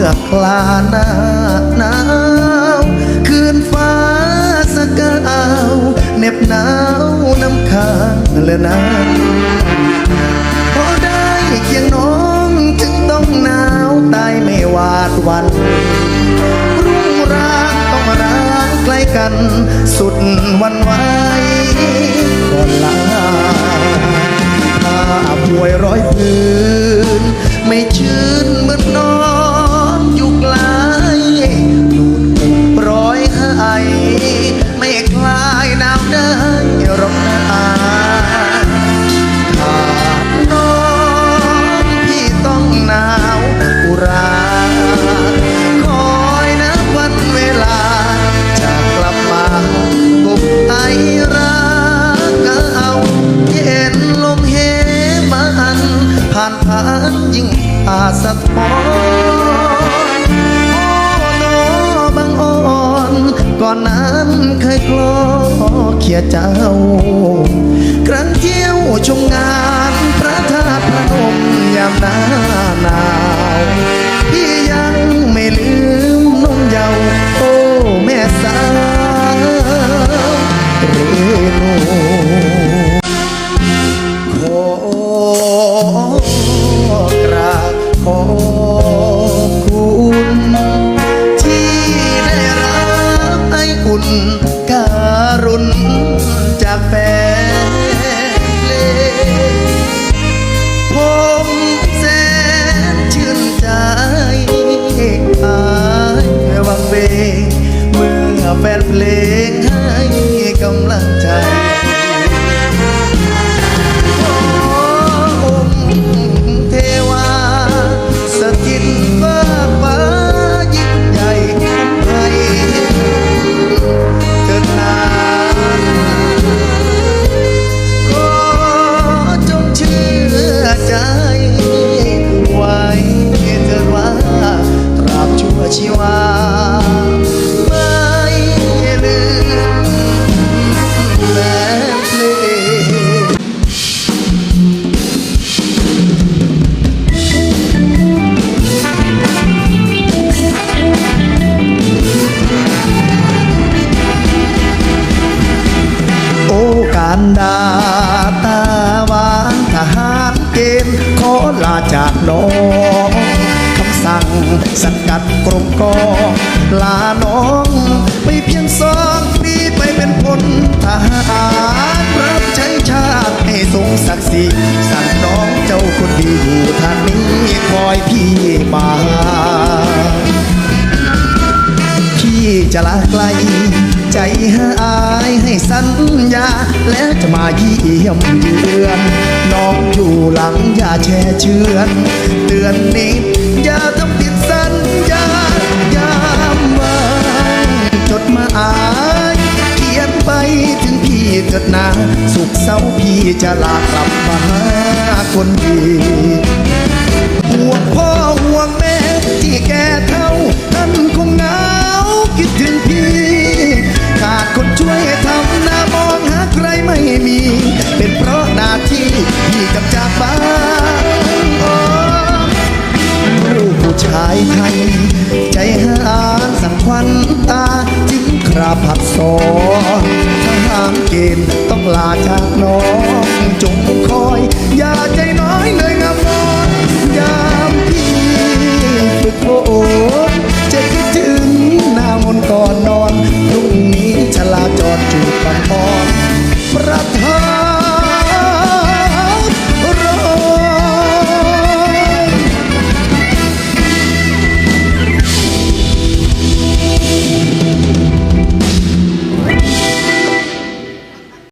เมื่อคลาหน้าหนาวคืนฟ้าสกาวเหน็บหนาวน้ำค้างและน้ำพอได้เคียงน้องจึงต้องหนาวตายไม่หวาดวันรุ่งรางต้องร้างใกล้กันสุดวันไหวก่อนลาผ้าป่วยร้อยพื้น อาสะท้อนโอ้โนบางอ่อนก่อนนั้นเคยกลอเขียเจ้า ครั้งเที่ยวชมงานพระธาตุพนมยามหน้าหนาว รุณจากแฟน จากน้องคำสั่งสังกัดกรมกองลาน้องไปเพียงสองปีไปเป็นพลทหารรับใช้ชาติให้ทรงศักดิ์ศรีสั่งน้องเจ้าคนดีอยู่ทางนี้คอยพี่มาพี่จะลาไกล ใจหายให้สัญญา แล้วจะมาเยี่ยมเยือน น้องอยู่หลังอย่าแช่เชือน เตือนนิดอย่าทำผิดสัญญายามว่างจดมายเขียนไปถึงพี่เถิดนาสุขเศร้าพี่จะลากลับมาหาคนดีห่วงพ่อห่วงแม่ที่แก่เท่าท่าน คนช่วยทำหน้ามองหาใครไม่มี เป็นเพราะหน้าที่พี่กับจากบ้านลูกผู้ชายไทย ใจหานสังควันตาจึงคราผัดสอนทหารเกณฑ์ต้องลาจากน้องจงคอย